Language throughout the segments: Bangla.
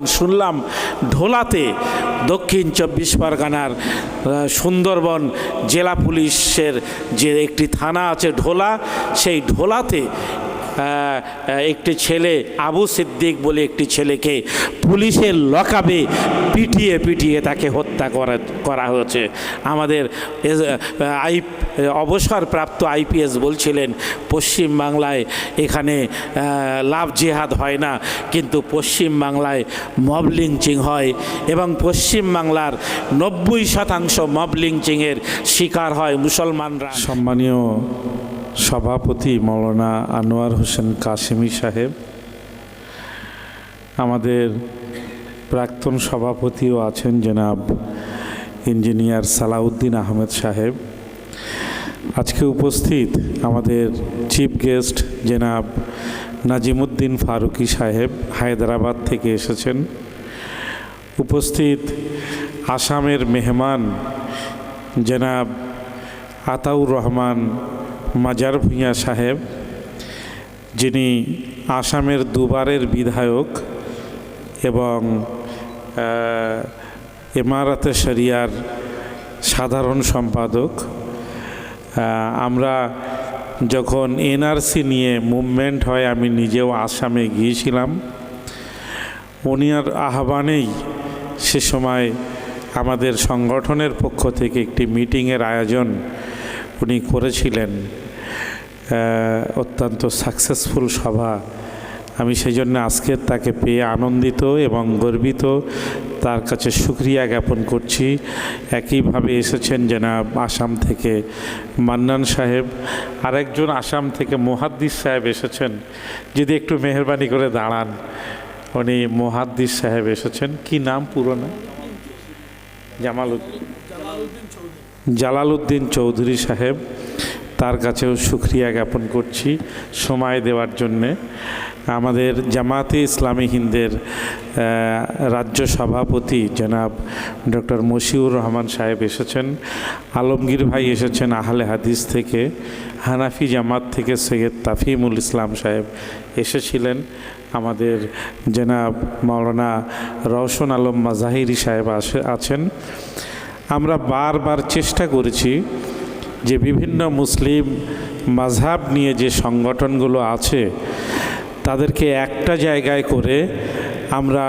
শুনলাম ঢোলাতে দক্ষিণ চব্বিশ পরগনার সুন্দরবন জেলা পুলিশের যে একটি থানা আছে ঢোলা, সেই ঢোলাতে একটি ছেলে, আবু সিদ্দিক বলে একটি ছেলেকে পুলিশের লকাবে পিটিয়ে পিটিয়ে তাকে হত্যা করা করা হয়েছে। আমাদের আই, অবসরপ্রাপ্ত আইপিএস বলছিলেন পশ্চিম বাংলায় এখানে লাভ জেহাদ হয় না, কিন্তু পশ্চিম বাংলায় মব লিঞ্চিং হয় এবং পশ্চিম বাংলার নব্বই শতাংশ মব লিঞ্চিংয়ের শিকার হয় মুসলমানরা। সম্মানীয় সভাপতি মৌলানা আনোয়ার হোসেন কাশিমি সাহেব, আমাদের প্রাক্তন সভাপতিও আছেন জনাব ইঞ্জিনিয়ার সালাউদ্দিন আহমেদ সাহেব। আজকে উপস্থিত আমাদের চিফ গেস্ট জেনাব নাজিমুদ্দিন ফারুকি সাহেব হায়দ্রাবাদ থেকে এসেছেন। উপস্থিত আসামের মেহমান জেনাব আতাউর রহমান মাজার ভূঁইয়া সাহেব, যিনি আসামের দুবারের বিধায়ক এবং এমারাতে শরিয়ার সাধারণ সম্পাদক আমরা যখন এনআরসি নিয়ে মুভমেন্ট হয়, আমি নিজেও আসামে গিয়েছিলাম। উনির আহ্বানেই সে সময় আমাদের সংগঠনের পক্ষ থেকে একটি মিটিংয়ের আয়োজন উনি করেছিলেন। অত্যন্ত সাকসেসফুল সভা। আমি সেই জন্য আজকে তাকে পেয়ে আনন্দিত এবং গর্বিত। তার কাছে সুক্রিয়া জ্ঞাপন করছি। একইভাবে এসেছেন জনাব আসাম থেকে মান্নান সাহেব। আরেকজন আসাম থেকে মোহাদ্দিস সাহেব এসেছেন। যদি একটু মেহরবানি করে দাঁড়ান। উনি মোহাদ্দিস সাহেব এসেছেন। কি নাম পুরো নাম? জামালউদ্দিন জালালউদ্দিন চৌধুরী সাহেব। তার কাছেও সুক্রিয়া জ্ঞাপন করছি সময় দেওয়ার জন্যে। আমাদের জামাতে ইসলামী হিন্দের রাজ্য সভাপতি জনাব ডক্টর মশিউর রহমান সাহেব এসেছেন। আলমগীর ভাই এসেছেন আহলে হাদিস থেকে। হানাফি জামাত থেকে সৈয়দ তাফিমুল ইসলাম সাহেব এসেছিলেন। আমাদের জনাব মাওলানা রওশন আলম মাজাহিরি সাহেব আছেন। আমরা বারবার চেষ্টা করেছি যে বিভিন্ন মুসলিম মাঝহাব নিয়ে যে সংগঠনগুলো আছে, তাদেরকে একটা জায়গায় করে আমরা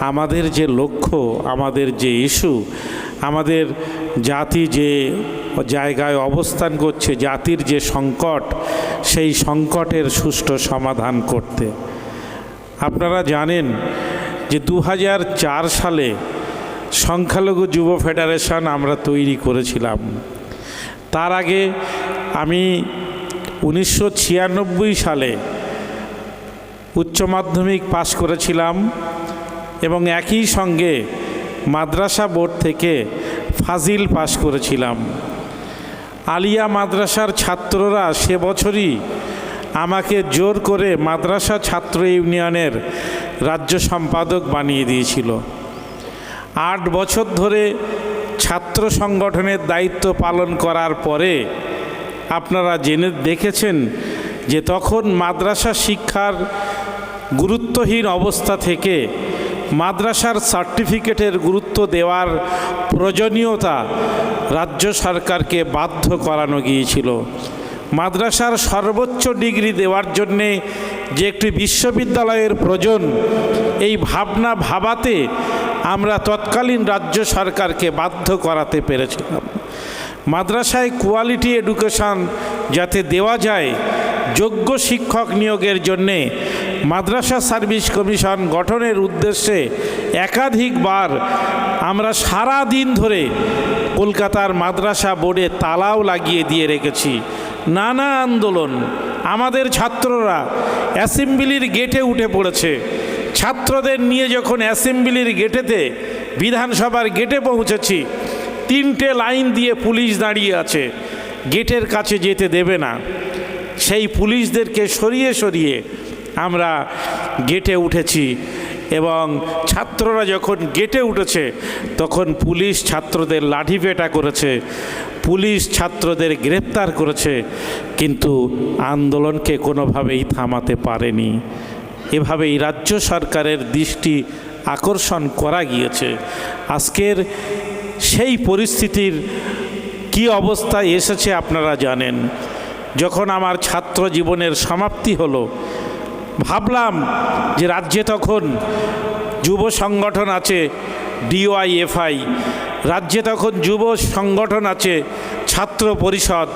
আমাদের যে লক্ষ্য, আমাদের যে ইস্যু, আমাদের জাতি যে জায়গায় অবস্থান করছে, জাতির যে সংকট, সেই সংকটের সুষ্ঠু সমাধান করতে। আপনারা জানেন যে দু হাজার চার সালে সংখ্যালঘু যুব ফেডারেশন আমরা তৈরি করেছিলাম। তার আগে আমি উনিশশো ছিয়ানব্বই সালে উচ্চ মাধ্যমিক পাশ করেছিলাম এবং একই সঙ্গে মাদ্রাসা বোর্ড থেকে ফাজিল পাশ করেছিলাম। আলিয়া মাদ্রাসার ছাত্ররা সে বছরই আমাকে জোর করে মাদ্রাসা ছাত্র ইউনিয়নের রাজ্য সম্পাদক বানিয়ে দিয়েছিল। আট বছর ধরে ছাত্র সংগঠনের দায়িত্ব পালন করার পরে আপনারা জেনে দেখেছেন যে তখন মাদ্রাসা শিক্ষার গুরুত্বহীন অবস্থা থেকে মাদ্রাসার সার্টিফিকেটের গুরুত্ব দেওয়ার প্রয়োজনীয়তা রাজ্য সরকারকে বাধ্য করানো গিয়েছিল। মাদ্রাসার সর্বোচ্চ ডিগ্রি দেওয়ার জন্যে যে একটি বিশ্ববিদ্যালয়ের প্রয়োজন, এই ভাবনা ভাবাতে আমরা তৎকালীন রাজ্য সরকারকে বাধ্য করাতে পেরেছিলাম। মাদ্রাসায় কোয়ালিটি এডুকেশন যাতে দেওয়া যায়, যোগ্য শিক্ষক নিয়োগের জন্যে মাদ্রাসা সার্ভিস কমিশন গঠনের উদ্দেশ্যে একাধিকবার আমরা সারা দিন ধরে কলকাতার মাদ্রাসা বোর্ডে তালাও লাগিয়ে দিয়ে রেখেছি। নানা আন্দোলন। আমাদের ছাত্ররা অ্যাসেম্বলির গেটে উঠে পড়েছে। ছাত্রদের নিয়ে যখন অ্যাসেম্বলির গেটেতে বিধানসভার গেটে পৌঁছেছি, তিনটে লাইন দিয়ে পুলিশ দাঁড়িয়ে আছে। গেটের কাছে যেতে দেবে না। সেই পুলিশদেরকে সরিয়ে সরিয়ে আমরা গেটে উঠেছি এবং ছাত্ররা যখন গেটে উঠেছে, তখন পুলিশ ছাত্রদের লাঠিপেটা করেছে, পুলিশ ছাত্রদের গ্রেপ্তার করেছে, কিন্তু আন্দোলনকে কোনোভাবেই থামাতে পারেনি। এভাবেই রাজ্য সরকারের দৃষ্টি আকর্ষণ করা গিয়েছে। আজকের সেই পরিস্থিতির কি অবস্থায় এসেছে আপনারা জানেন। যখন আমার ছাত্র জীবনের সমাপ্তি হলো, ভাবলাম যে রাজ্যে তখন যুব সংগঠন আছে, ডিওয়াইএফআই। রাজ্যে তখন যুব সংগঠন আছে, ছাত্র পরিষদ।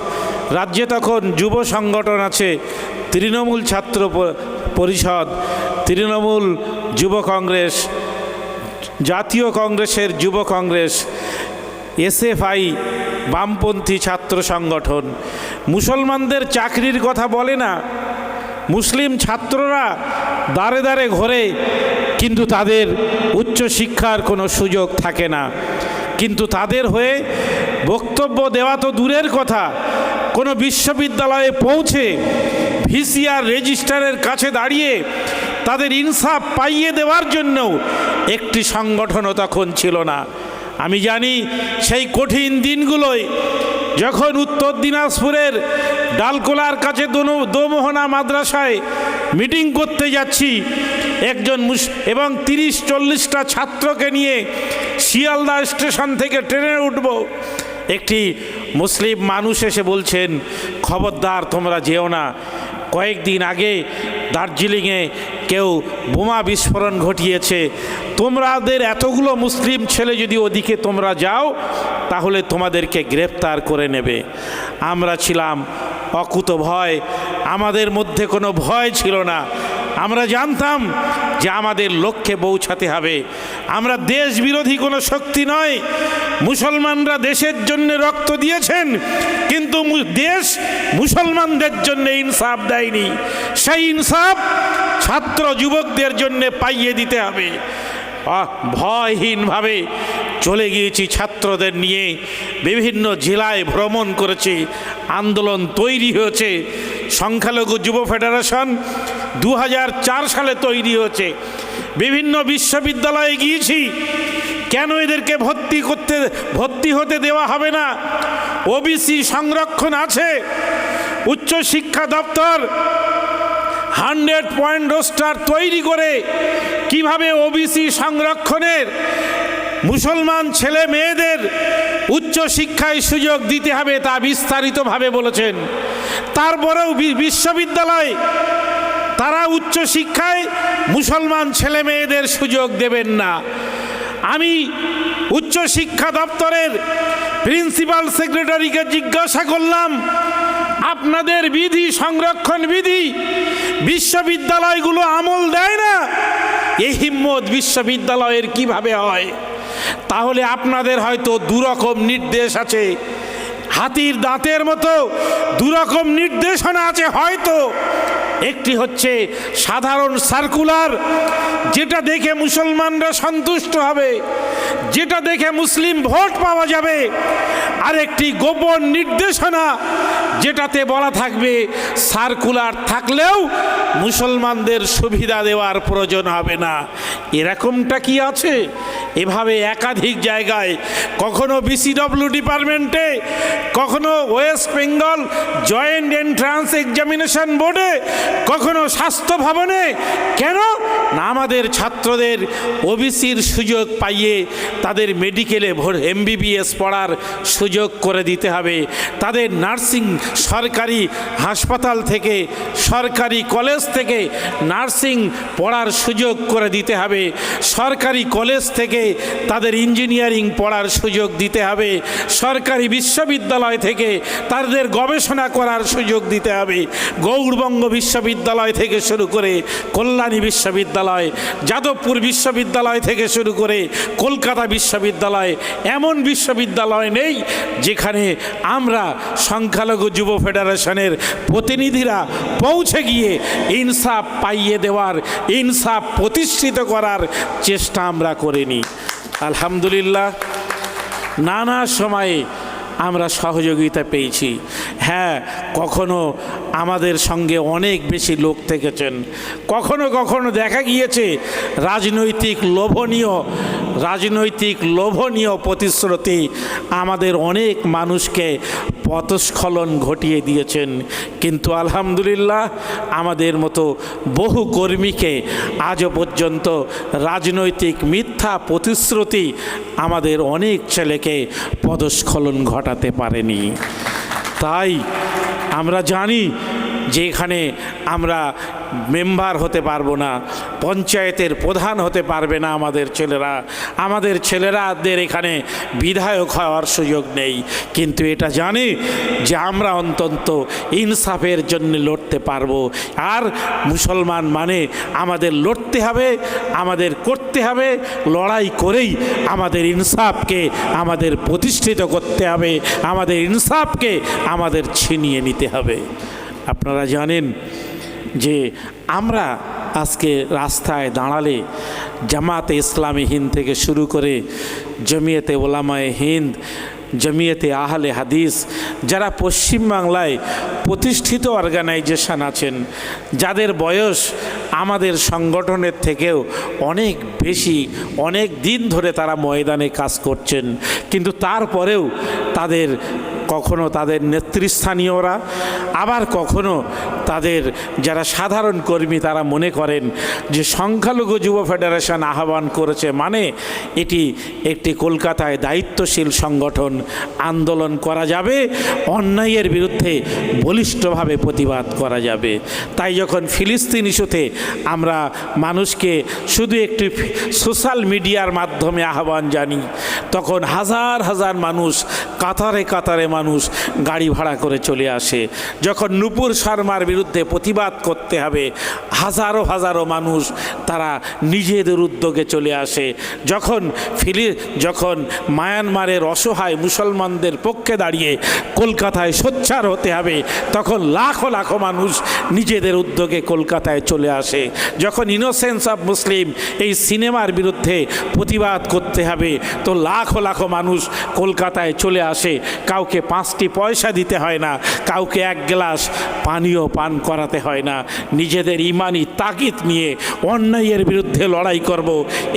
রাজ্যে তখন যুব সংগঠন আছে, তৃণমূল ছাত্র পরিষদ, তৃণমূল যুব কংগ্রেস, জাতীয় কংগ্রেসের যুব কংগ্রেস, এসএফআই, বামপন্থী ছাত্র সংগঠন। মুসলমানদের চাকরির কথা বলে না। মুসলিম ছাত্ররা দাঁড়ে দাঁড়ে ঘোরে, কিন্তু তাদের উচ্চ শিক্ষার কোনো সুযোগ থাকে না। কিন্তু তাদের হয়ে বক্তব্য দেওয়া তো দূরের কথা। কোনো বিশ্ববিদ্যালয়ে পৌঁছে ভিসিআর রেজিস্ট্রারের কাছে দাঁড়িয়ে তাদের ইনসাফ পাইয়ে দেওয়ার জন্যও একটি সংগঠনও তখন ছিল না। আমি জানি সেই কঠিন দিনগুলোয় যখন উত্তর দিনাজপুরের ডালকোলার কাছে দোমোহনা মাদ্রাসায় মিটিং করতে যাচ্ছি, একজন মুস- এবং তিরিশ চল্লিশটা ছাত্রকে নিয়ে শিয়ালদা স্টেশন থেকে ট্রেনে উঠব। একটি মুসলিম মানুষ এসে বলছেন, খবরদার, তোমরা যেও না। কয়েকদিন আগে দার্জিলিংয়ে কেউ বোমা বিস্ফোরণ ঘটিয়েছে। তোমরাদের এতগুলো মুসলিম ছেলে যদি ওদিকে তোমরা যাও, তাহলে তোমাদেরকে গ্রেপ্তার করে নেবে। আমরা ছিলাম অকুত ভয় আমাদের মধ্যে কোনো ভয় ছিল না। আমরা জানতাম যে আমাদের লক্ষ্যে পৌঁছাতে হবে। আমরা দেশ বিরোধী কোনো শক্তি নয়। মুসলমানরা দেশের জন্য রক্ত দিয়েছেন, কিন্তু দেশ মুসলমানদের জন্য ইনসাফ দেয়নি। সেই ইনসাফ ছাত্র যুবকদের জন্য পাইয়ে দিতে হবে। ভয়হীনভাবে চলে গিয়েছি ছাত্রদের নিয়ে। বিভিন্ন জেলায় ভ্রমণ করেছি। আন্দোলন তৈরি হয়েছে। সংখ্যালঘু যুব ফেডারেশন দু হাজার চার সালে তৈরি হয়েছে। বিভিন্ন বিশ্ববিদ্যালয়ে গিয়েছি। কেন এদেরকে ভর্তি করতে, ভর্তি হতে দেওয়া হবে না? ওবিসি সংরক্ষণ আছে। উচ্চ শিক্ষা দপ্তর হান্ড্রেড পয়েন্ট রোস্টার তৈরি করে কীভাবে ওবিসি সংরক্ষণের মুসলমান ছেলে মেয়েদের উচ্চ শিক্ষায় সুযোগ দিতে হবে তা বিস্তারিতভাবে বলেছেন। তারপরেও বিশ্ববিদ্যালয় তারা উচ্চ শিক্ষায় মুসলমান ছেলে মেয়েদের সুযোগ দেবেন না। আমি উচ্চ শিক্ষা দপ্তরের প্রিন্সিপাল সেক্রেটারিকে জিজ্ঞাসা করলাম, আপনাদের বিধি, সংরক্ষণ বিধি বিশ্ববিদ্যালয়গুলো আমল দেয় না? এই হিম্মত বিশ্ববিদ্যালয়ের কীভাবে হয়? তাহলে আপনাদের হয়তো দুরকম নির্দেশ আছে। হাতির দাঁতের মতো দুরকম নির্দেশনা আছে হয়তো। একটি হচ্ছে সাধারণ সার্কুলার, যেটা দেখে মুসলমানরা সন্তুষ্ট হবে, যেটা দেখে মুসলিম ভোট পাওয়া যাবে। আর একটি গোপন নির্দেশনা যেটাতে বলা থাকবে সার্কুলার থাকলেও মুসলমানদের সুবিধা দেওয়ার প্রয়োজন হবে না। এরকমটা কি আছে? এভাবে একাধিক জায়গায় কখনো বিসিডব্লিউ ডিপার্টমেন্টে, কখনো West Bengal joint entrance examination বোর্ডে, কখনো স্বাস্থ্য ভবনে, কেন? না, আমাদের ছাত্রদের ওবিসির সুযোগ পাইয়ে তাদের মেডিকেলে ভোর এমবিবিএস পড়ার সুযোগ করে দিতে হবে। তাদের নার্সিং সরকারি হাসপাতাল থেকে, সরকারি কলেজ থেকে নার্সিং পড়ার সুযোগ করে দিতে হবে। সরকারি কলেজ থেকে তাদের ইঞ্জিনিয়ারিং পড়ার সুযোগ দিতে হবে। সরকারি বিশ্ববিদ্যালয় থেকে তাদের গবেষণা করার সুযোগ দিতে হবে। গৌড়বঙ্গ বিশ্ববিদ্যালয় থেকে শুরু করে কল্যাণী বিশ্ববিদ্যালয়, যাদবপুর বিশ্ববিদ্যালয় থেকে শুরু করে কলকাতা বিশ্ববিদ্যালয়, এমন বিশ্ববিদ্যালয় নেই যেখানে আমরা সংখ্যালঘু যুব ফেডারেশনের প্রতিনিধিরা পৌঁছে গিয়ে ইনসাফ পাইয়ে দেওয়ার, ইনসাফ প্রতিষ্ঠিত করার চেষ্টা আমরা করিনি। আলহামদুলিল্লাহ, নানা সময়ে আমরা সহযোগিতা পেয়েছি। হ্যাঁ কখনো আমাদের সঙ্গে অনেক বেশি লোক থেকেছেন। কখনো কখনো দেখা গিয়েছে রাজনৈতিক লোভনীয় রাজনৈতিক লোভনীয় প্রতিশ্রুতি আমাদের অনেক মানুষকে পথস্খলন ঘটিয়ে দিয়েছেন। কিন্তু আলহামদুলিল্লাহ আমাদের মতো বহু কর্মীকে আজও পর্যন্ত রাজনৈতিক মিথ্যা প্রতিশ্রুতি আমাদের অনেক ছেলেকে পদস্খলন ঘটাতে পারেনি। তাই আমরা জানি যে এখানে আমরা মেম্বার হতে পারব না, পঞ্চায়েতের প্রধান হতে পারবে না আমাদের ছেলেরা। আমাদের ছেলেরাদের এখানে বিধায়ক হওয়ার সুযোগ নেই। কিন্তু এটা জানে যে আমরা অন্তত ইনসাফের জন্য লড়তে পারব। আর মুসলমান মানে আমাদের লড়তে হবে, আমাদের করতে হবে, লড়াই করেই আমাদের ইনসাফকে আমাদের প্রতিষ্ঠিত করতে হবে, আমাদের ইনসাফকে আমাদের ছিনিয়ে নিতে হবে। আপনারা জানেন যে আমরা আজকে রাস্তায় দাঁড়ালে জামাতে ইসলামী হিন্দ থেকে শুরু করে জমিয়তে ওলামায়ে হিন্দ, জমিয়তে আহলে হাদিস, যারা পশ্চিমবাংলায় প্রতিষ্ঠিত অর্গানাইজেশন আছেন, যাদের বয়স আমাদের সংগঠনের থেকেও অনেক বেশি, অনেক দিন ধরে তারা ময়দানে কাজ করছেন, কিন্তু তারপরেও তাদের কখনো তাদের নেতৃস্থানীয়রা, আবার কখনো তাদের যারা সাধারণ কর্মী তারা মনে করেন যে সংখ্যালঘু যুব ফেডারেশন আহ্বান করেছে মানে এটি একটি কলকাতায় দায়িত্বশীল সংগঠন আন্দোলন করা যাবে, অন্যায়ের বিরুদ্ধে বলিষ্ঠভাবে প্রতিবাদ করা যাবে। তাই যখন ফিলিস্তিন ইস্যুতে আমরা মানুষকে শুধু একটি সোশ্যাল মিডিয়ার মাধ্যমে আহ্বান জানি, তখন হাজার হাজার মানুষ কাতারে কাতারে মানুষ গাড়ি ভাড়া করে চলে আসে। যখন নুপুর শর্মার বিরুদ্ধে প্রতিবাদ করতে হবে, হাজারো হাজারো মানুষ তারা নিজেদের উদ্যোগে চলে আসে। যখন ফিলি, যখন মায়ানমারের অসহায় মুসলমানদের পক্ষে দাঁড়িয়ে কলকাতায় সোচ্চার হতে হবে, তখন লাখো লাখো মানুষ নিজেদের উদ্যোগে কলকাতায় চলে আসে। যখন ইনোসেন্স অফ মুসলিম এই সিনেমার বিরুদ্ধে প্রতিবাদ করতে হবে, তো লাখো লাখো মানুষ কলকাতায় চলে আসে। কাউকে পাঁচটি পয়সা দিতে হয় না, কাউকে এক গ্লাস পানীয় পান করাতে হয় না। নিজেদের ইমানি তাগিদ নিয়ে অন্যায়ের বিরুদ্ধে লড়াই করব।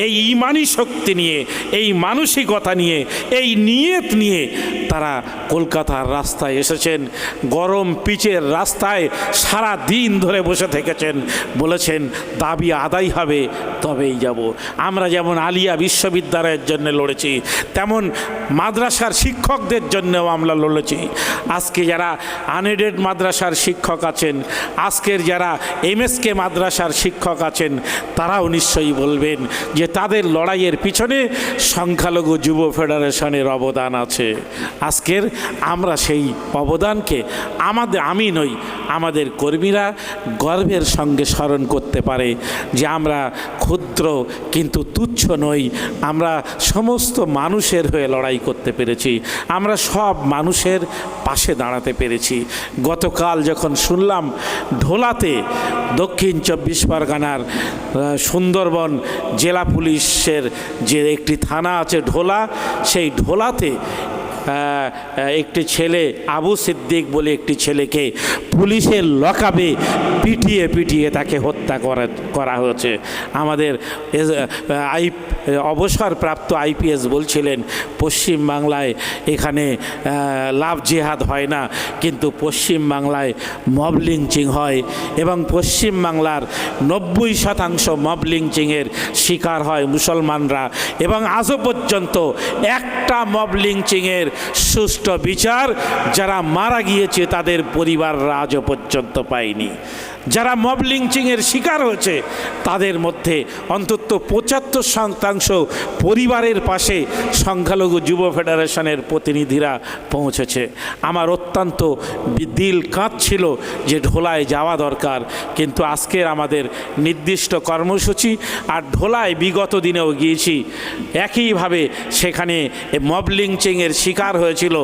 এই ইমানি শক্তি নিয়ে, এই মানসিকতা নিয়ে, এই নিয়ত নিয়ে তারা কলকাতার রাস্তায় এসেছেন। গরম পিচের রাস্তায় সারা দিন ধরে বসে থেকেছেন। বলেছেন, দাবি আদায় হবে, তবেই যাব। আমরা যেমন আলিয়া বিশ্ববিদ্যালয়ের জন্য লড়েছি, তেমন মাদ্রাসার শিক্ষকদের জন্যও আমরা লড়েছি। আজকে যারা আনএডেড মাদ্রাসার শিক্ষক আছেন, আজকের যারা এমএসকে মাদ্রাসার শিক্ষক আছেন তারাও নিশ্চয়ই বলবেন যে তাদের লড়াইয়ের পিছনে সংখ্যালঘু যুব ফেডারেশনের অবদান আছে। আজকের আমরা সেই অবদানকে আমাদের আমি নই, আমাদের কর্মীরা গর্বের সঙ্গে স্মরণ করতে পারে যে আমরা ক্ষুদ্র কিন্তু তুচ্ছ নই, আমরা সমস্ত মানুষের হয়ে লড়াই করতে পেরেছি, আমরা সব মানুষের পাশে দাঁড়াতে পেরেছি। গতকাল যখন শুনলাম ঢোলাতে দক্ষিণ চব্বিশ পরগনার সুন্দরবন জেলা পুলিশের যে একটি থানা আছে ঢোলা সেই ঢোলাতে একটি ছেলে আবু সিদ্দিক বলে একটি ছেলেকে পুলিশের লকাবে, পিটিয়ে পিটিয়ে তাকে হত্যা করা করা হয়েছে। আমাদের আই, অবসরপ্রাপ্ত আইপিএস বলছিলেন পশ্চিম বাংলায় এখানে লাভ জেহাদ হয় না, কিন্তু পশ্চিম বাংলায় মব লিঞ্চিং হয় এবং পশ্চিম বাংলার নব্বই শতাংশ মব লিঞ্চিংয়ের শিকার হয় মুসলমানরা এবং আজও পর্যন্ত একটা মব লিঞ্চিংয়ের সুষ্ঠু বিচার যারা মারা গিয়েছে তাদের পরিবাররা আজও পর্যন্ত পায়নি। যারা মব লিঞ্চিংয়ের শিকার হয়েছে, তাদের মধ্যে অন্তত পঁচাত্তর শতাংশ পরিবারের পাশে সংখ্যালঘু যুব ফেডারেশনের প্রতিনিধিরা পৌঁছেছে। আমার অত্যন্ত দিল কাঁদছিল যে ঢোলায় যাওয়া দরকার, কিন্তু আজকের আমাদের নির্দিষ্ট কর্মসূচি আর ঢোলায় বিগত দিনেও গিয়েছি, একইভাবে সেখানে মব লিঞ্চিংয়ের শিকার হয়েছিল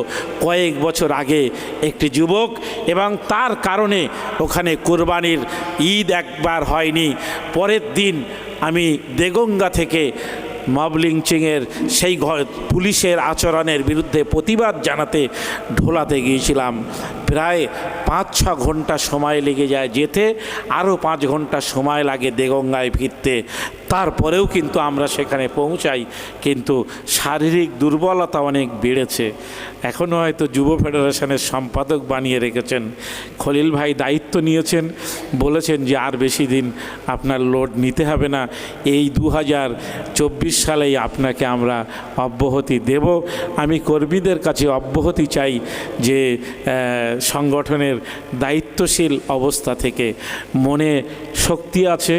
কয়েক বছর আগে একটি যুবক এবং তার কারণে ওখানে কোরবানির ঈদ একবার হয়নি। পরের দিন আমি দেগঙ্গা থেকে মবলিংচিংয়ের সেই ঘর পুলিশের আচরণের বিরুদ্ধে প্রতিবাদ জানাতে ঢোলাতে গিয়েছিলাম। প্রায় পাঁচ, ছ ঘণ্টা সময় লেগে যায় যেতে, আরও পাঁচ ঘণ্টা সময় লাগে দেগঙ্গায় ফিরতে। তারপরেও কিন্তু আমরা সেখানে পৌঁছাই, কিন্তু শারীরিক দুর্বলতা অনেক বেড়েছে। এখনও হয়তো যুব ফেডারেশনের সম্পাদক বানিয়ে রেখেছেন। খলিল ভাই দায়িত্ব নিয়েছেন, বলেছেন যে আর বেশি দিন আপনার লোড নিতে হবে না। এই দু হাজার চব্বিশ সালেই আপনাকে আমরা অব্যাহতি দেব। আমি কর্মীদের কাছে অব্যাহতি চাই যে সংগঠনের দায়িত্বশীল অবস্থা থেকে মনে শক্তি আছে,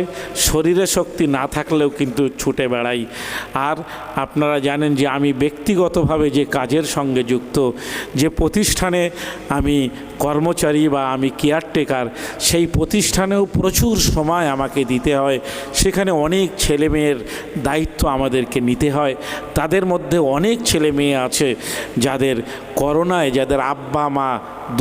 শরীরে শক্তি না থাকলেও কিন্তু ছুটে বেড়াই। আর আপনারা জানেন যে আমি ব্যক্তিগতভাবে যে কাজের সঙ্গে যুক্ত, যে প্রতিষ্ঠানে আমি কর্মচারী বা আমি কেয়ারটেকার, সেই প্রতিষ্ঠানেও প্রচুর সময় আমাকে দিতে হয়। সেখানে অনেক ছেলে মেয়ের দায়িত্ব আমাদেরকে নিতে হয়। তাদের মধ্যে অনেক ছেলে মেয়ে আছে যাদের করোনায়, যাদের আব্বা মা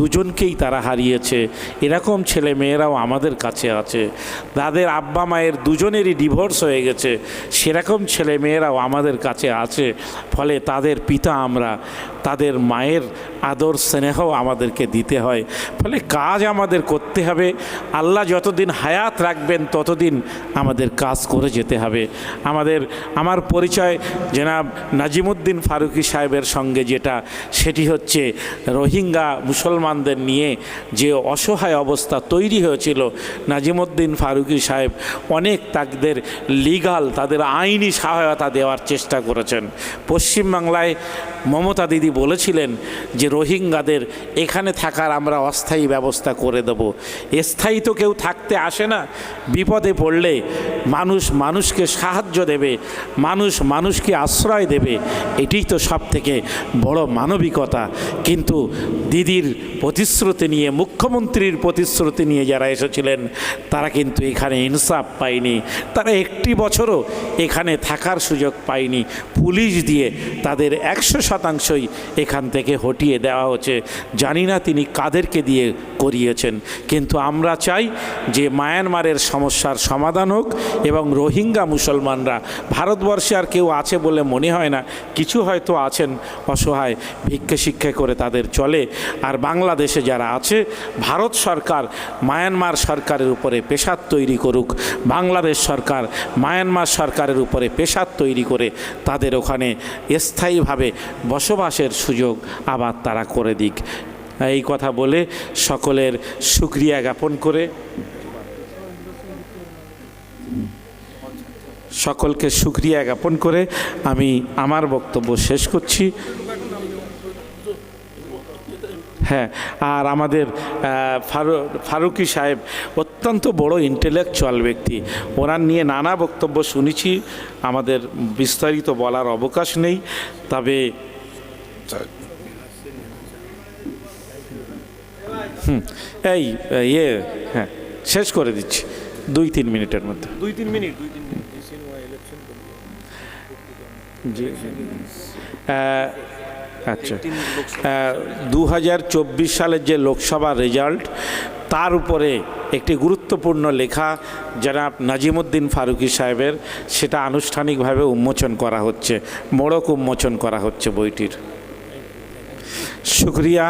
দুজনকেই তারা হারিয়েছে। এরকম ছেলে মেয়েরাও আমাদের কাছে আছে। তাদের আব্বা মায়ের দুজনেরই ডিভোর্স হয়ে গেছে। সেরকম ছেলে মেয়েরাও আমাদের কাছে আছে। ফলে তাদের পিতা আমরা, তাদের মায়ের আদর স্নেহ আমাদেরকে দিতে হয়। ফলে কাজ আমাদের করতে হবে। আল্লাহ যতদিন হায়াত রাখবেন, ততদিন আমাদের কাজ করে যেতে হবে। আমাদের, আমার পরিচয় জনাব নাজিমুদ্দিন ফারুকি সাহেবের সঙ্গে যেটা, সেটি হচ্ছে রোহিঙ্গা মুসলমানদের নিয়ে যে অসহায় অবস্থা তৈরি হয়েছিল, নাজিমুদ্দিন ফারুকি সাহেব অনেক তাদের লিগাল তাদের আইনি সহায়তা দেওয়ার চেষ্টা করেছেন। পশ্চিমবাংলায় মমতা দিদি বলেছিলেন যে, রোহিঙ্গাদের এখানে থাকার আমরা অস্থায়ী ব্যবস্থা করে দেব। স্থায়ী তো কেউ থাকতে আসে না। বিপদে পড়লে মানুষ মানুষকে সাহায্য দেবে, মানুষ মানুষকে আশ্রয় দেবে। এটিই তো সব থেকে বড় মানবিকতা। কিন্তু দিদির প্রতিশ্রুতি নিয়ে, মুখ্যমন্ত্রীর প্রতিশ্রুতি নিয়ে যারা এসেছিলেন, তারা কিন্তু এখানে ইনসাফ পায়নি। তারা একটি বছরও এখানে থাকার সুযোগ পায়নি। পুলিশ দিয়ে তাদের একশো শতাংশই এখান থেকে হটিয়ে দেওয়া হচ্ছে। জানি না তিনি কাদেরকে দিয়ে করিয়েছেন কিন্তু আমরা চাই যে মায়ানমারের সমস্যার সমাধান হোক এবং রোহিঙ্গা মুসলমানরা, ভারতবর্ষে আর কেউ আছে বলে মনে হয় না, কিছু হয়তো আছেন অসহায়, ভিক্ষে শিক্ষা করে তাদের চলে। আর বাংলাদেশে যারা আছে, ভারত সরকার মায়ানমার সরকারের উপরে পেশাদ তৈরি করুক। বাংলাদেশ সরকার মায়ানমার সরকারের উপরে পেশাদ তৈরি করে তাদের ওখানে স্থায়ীভাবে বসবাসের সুযোগ আবার তারা করে দিক। এই কথা বলে সকলের সুক্রিয়া জ্ঞাপন করে সকলকে সুক্রিয়া জ্ঞাপন করে আমি আমার বক্তব্য শেষ করছি। হ্যাঁ আর আমাদের ফারুকি সাহেব অত্যন্ত বড় ইন্টেলেকচুয়াল ব্যক্তি। ওনার নিয়ে নানা বক্তব্য শুনেছি, আমাদের বিস্তারিত বলার অবকাশ নেই, তবে হুম এই ইয়ে হ্যাঁ শেষ করে দিচ্ছি দুই তিন মিনিটের মধ্যে। দুই তিন মিনিট দুই তিন মিনিট জি। আচ্ছা। দু হাজার চব্বিশ সালের যে লোকসভা রেজাল্ট তার উপরে একটি গুরুত্বপূর্ণ লেখা জনাব নাজিমুদ্দিন ফারুকি সাহেবের সেটা আনুষ্ঠানিকভাবে উন্মোচন করা হচ্ছে মোড়ক উন্মোচন করা হচ্ছে বইটির। শুক্রিয়া।